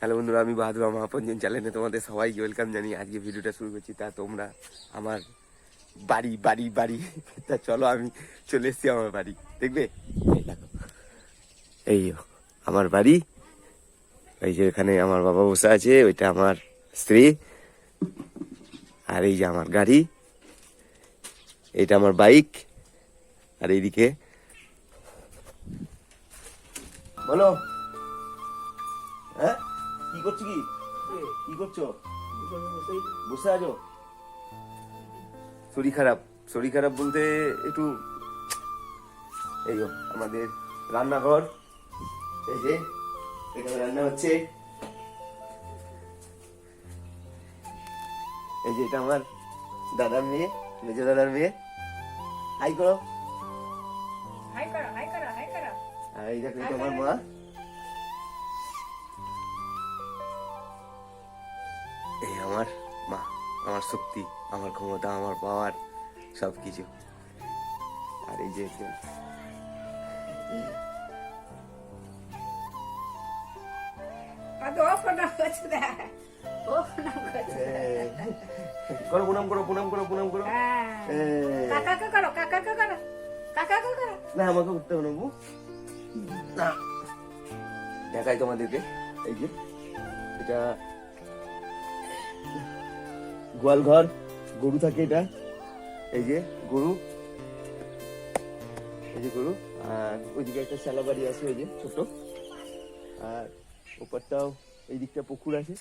Hello বন্ধুরা, আমি বাহাদুর মহাপঞ্জন চ্যানেলে তোমাদের সবাইকে ওয়েলকাম জানি আজকে ভিডিওটা শুরু করছি। তা তোমরা আমার বাড়ি বাড়ি বাড়ি। তা চলো আমি চলে এসেছি আমার বাড়ি। দেখবে? এই আমার বাড়ি। এই যে এখানে আমার বাবা বসে আছে, ওইটা আমার স্ত্রী। আর এই যে আমার গাড়ি। এটা আমার বাইক। আর এইদিকে। বলো। হ্যাঁ? কি করছ কি? কি? করছ? বসে আছো? শরীর খারাপ। শরীর খারাপ বলতে একটু এই আমাদের রান্নাঘর। এই যে এখানে রান্না হচ্ছে। এই যে এটা আমার দাদার মেয়ে মেজো দাদার মেয়ে। হাই করো। হাই করো হাই করো হাই করো। আর এই দেখো এটা আমার মা। এই আমার মা আমার শক্তি আমার ক্ষমতা আমার পাওয়ার সব কিছু আর এই যে করো প্রণাম করো প্রণাম করো প্রণাম করো। না আমাকে না। দেখাই তোমাদেরকে এই যে। এটা গোয়াল ঘর গরু থাকে এটা। এই যে গরু। এই যে গরু। আর ওইদিকে একটা চালা বাড়ি আছে, ওই যে ছোট আর ওপারটাও এই দিকটা পুকুর আছে।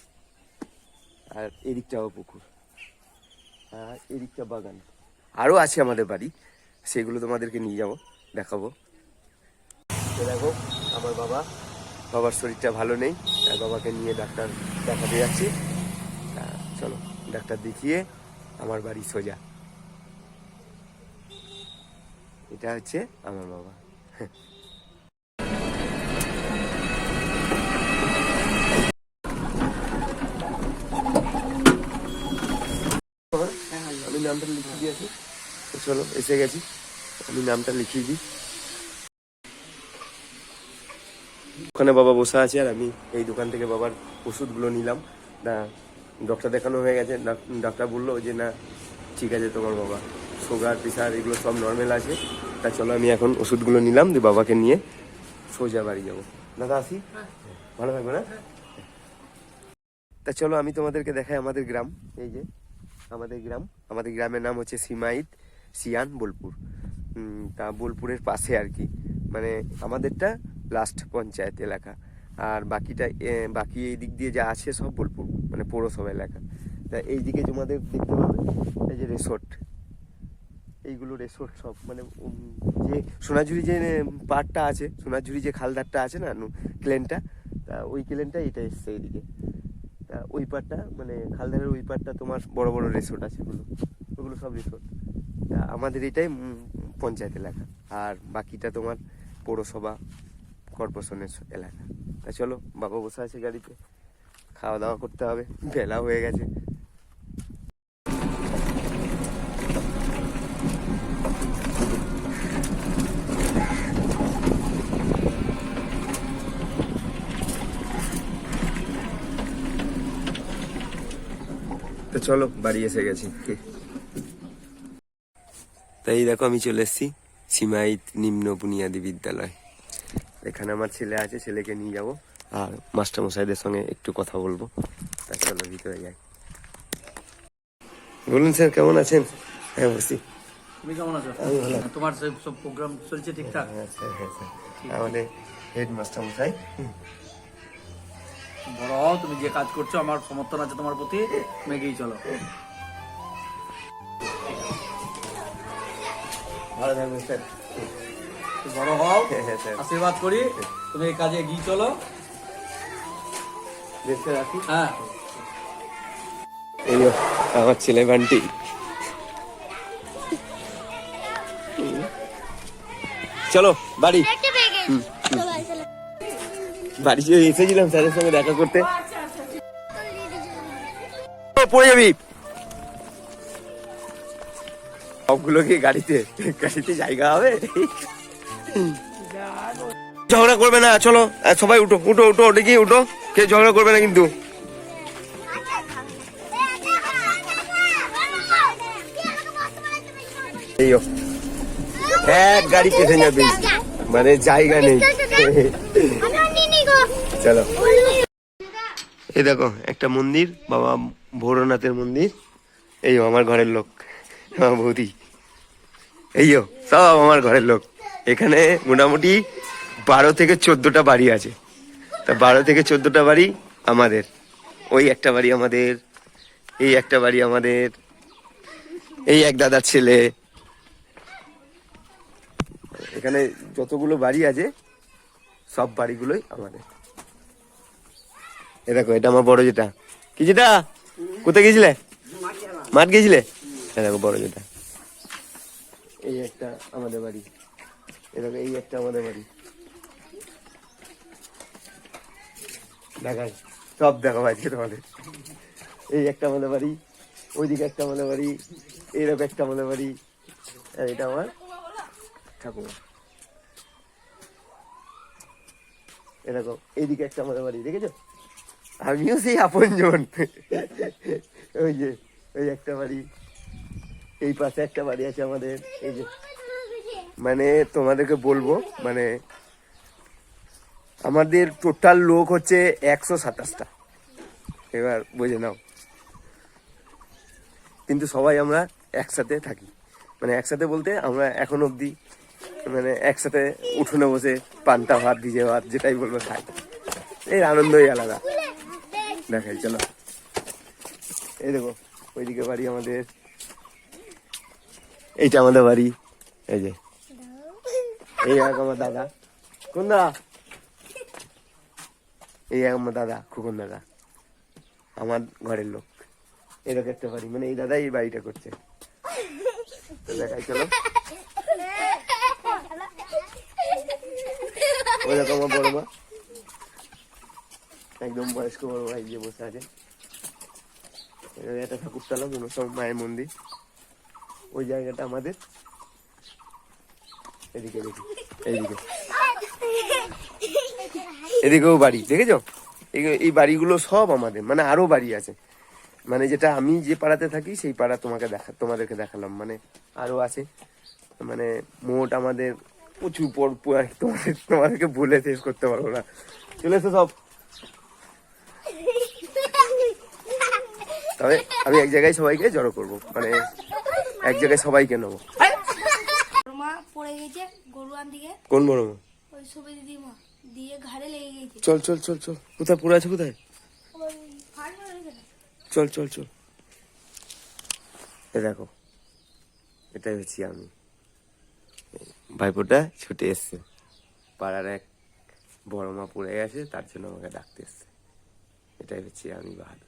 আর এদিকটাও পুকুর। আর এদিকটা বাগান। আরও আছে আমাদের বাড়ি। সেগুলো তোমাদেরকে নিয়ে যাব, দেখাবো। দেখো, আমার বাবা, বাবার শরীরটা ভালো নেই। বাবাকে নিয়ে ডাক্তার দেখাতে যাচ্ছি। ডাক্তার দেখিয়ে আমার বাড়ি সোজা। এটা হচ্ছে আমার বাবা। আমি নামটা লিখিয়ে দিয়েছি চলো, এসে গেছি। আমি নামটা লিখিয়ে দিই। ওখানে বাবা বসে আছে আর আমি এই দোকান থেকে বাবার ওষুধগুলো নিলাম। না ডক্টর দেখানো হয়ে গেছে, ডাক- ডাক্তার বলল যে, না, ঠিক আছে তোমার বাবা। সুগার প্রেশার এগুলো সব নর্মাল আছে। তা চলো আমি এখন ওষুধগুলো নিলাম, দিয়ে বাবাকে নিয়ে সোজা বাড়ি যাব। দাদা, আসি? ভালো থাকবে না? তা চলো আমি তোমাদেরকে দেখাই আমাদের গ্রাম। এই যে, আমাদের গ্রাম। আমাদের গ্রামের নাম হচ্ছে সিমাইত সিয়ান বোলপুর। তা বোলপুরের পাশে আর কি। মানে আমাদেরটা লাস্ট পঞ্চায়েত এলাকা। আর বাকিটা বাকি এই দিক দিয়ে যা আছে সব বোলপুর। মানে পৌরসভা এলাকা। তা এই দিকে তোমাদের দেখতে পাবে, এই যে রিসোর্ট এইগুলো রিসোর্ট সব মানে যে সোনাঝুরি যে পাড়টা আছে, সোনাঝুরি যে খালদারটা আছে না ক্লেনটা, তা ওই ক্লেনটা এটা এসছে এইদিকে। তা ওই পাড়টা মানে খালদারের ওই পাড়টা তোমার বড় বড় রিসোর্ট আছে ওগুলো ওগুলো সব রিসোর্ট তা আমাদের এটাই পঞ্চায়েত এলাকা। আর বাকিটা তোমার পৌরসভা কর্পোরেশনের এলাকা। তা চলো, বাবা বসে আছে গাড়িতে। খাওয়া দাওয়া করতে হবে। বেলা হয়ে গেছে। তো চলো, বাড়ি এসে গেছি। তাই দেখো, আমি চলে এসেছি সীমাইত নিম্ন বুনিয়াদী বিদ্যালয়। এখানে আমার ছেলে আছে, ছেলেকে নিয়ে যাব। আর মাস্টার মশাইদের সঙ্গে একটু কথা বলব। তা চলো ভিতরে যাই। বলুন স্যার কেমন আছেন? হ্যাঁ বসি। তুমি কেমন আছো? তোমার সব সব প্রোগ্রাম চলছে ঠিকঠাক? হ্যাঁ হ্যাঁ স্যার। আমাদের হেড মশাই বড় হও তুমি যে কাজ করছ আমার সমর্থন আছে তোমার প্রতি তুমি এগিয়ে চলো। ভালো থাকবেন স্যার। বড় হও হ্যাঁ আশীর্বাদ করি তুমি এই কাজে এগিয়ে চলো। হ্যাঁ। এই আমার ছেলে বান্টি। চলো বাড়ি। বাড়ি যে এসেছিলাম স্যারের সঙ্গে দেখা করতে। ও, পড়ে যাবি। সবগুলো কি গাড়িতে গাড়িতে জায়গা হবে। ঝগড়া করবে না চলো। সবাই উঠো উঠো উঠো দেখি উঠো। কে ঝগড়া করবে না কিন্তু? এই। এক গাড়ি প্যাসেঞ্জার পেয়েছি মানে জায়গা নেই। চলো। এই দেখো, একটা মন্দির, বাবা ভোরনাথের মন্দির। এই আমার ঘরের লোক, আমার বৌদি। এই সব আমার ঘরের লোক। এখানে মোটামুটি বারো থেকে চোদ্দটা বাড়ি আছে। তা বারো থেকে চোদ্দটা বাড়ি আমাদের। ওই একটা বাড়ি আমাদের, এই একটা বাড়ি আমাদের, এই এক দাদার ছেলে। এখানে যতগুলো বাড়ি আছে, সব বাড়িগুলোই আমাদের। এ দেখো, এটা আমার বড় যেটা কি যেটা কোথায় গেছিলে মাঠ গেছিলে এ দেখো, বড় যেটা এই একটা আমাদের বাড়ি। এ দেখো, এই একটা আমাদের বাড়ি। দেখাই। সব দেখো আজকে তোমাদের। এই একটা আমাদের বাড়ি ওইদিকে একটা আমাদের বাড়ি এইরকম একটা আমাদের বাড়ি আর এটা আমার ঠাকুমা। এরকম এইদিকে একটা আমাদের বাড়ি দেখেছ? আমিও সেই আপন জন ওই যে, ওই একটা বাড়ি। এই পাশে একটা বাড়ি আছে আমাদের, এই যে। মানে তোমাদেরকে বলব মানে আমাদের টোটাল লোক হচ্ছে একশো সাতাশটা। এবার বুঝে নাও। কিন্তু সবাই আমরা একসাথে থাকি। মানে একসাথে বলতে আমরা এখন অবধি মানে একসাথে উঠোনে বসে পান্তা ভাত, ভিজে ভাত, যেটাই বলব খাই। এর আনন্দই আলাদা। দেখাই, চলো। এই দেখো, ওইদিকে বাড়ি আমাদের। এইটা আমাদের বাড়ি। এই যে। এই এক আমার দাদা। কোন দাদা? এই আমার দাদা, খুকুন দাদা। আমার ঘরের লোক। এরকম একটা বাড়ি মানে এই দাদা এই বাড়িটা করছে। দেখাই, চলো। ওই দেখো আমার বড় মা। একদম বয়স্ক বড় ভাই যে বসে আছে। একটা ঠাকুরতলা কোনো সব মায়ের মন্দির। ওই জায়গাটা আমাদের। এদিকে দেখি এইদিকে এদিকেও বাড়ি দেখেছ? এই- এই বাড়িগুলো সব আমাদের মানে আরও বাড়ি আছে। মানে যেটা আমি যে পাড়াতে থাকি সেই পাড়া তোমাকে দেখা তোমাদেরকে দেখালাম। মানে আরও আছে। মানে মোট আমাদের প্রচুর পর তোমাদের তোমাদেরকে বলে শেষ করতে পারব না। চলে এসো সব। তবে আমি এক জায়গায় সবাইকে জড়ো করব মানে এক জায়গায় সবাইকে নেব। মা পড়ে গেছে গরুয়ান দিকে কোন বড় মা? ওই ছবি দিদি মা দিয়ে ঘাড়ে লেগে গেছে চল চল চল চল। কোথায়? পড়ে আছে কোথায়? চল চল চল। এ দেখো, এটাই হচ্ছি আমি। ভাইপোটা ছুটে এসছে। পাড়ার এক বড় মা পড়ে গেছে, তার জন্য আমাকে ডাকতে এসছে। এটাই হচ্ছে আমি, বাহাদুর।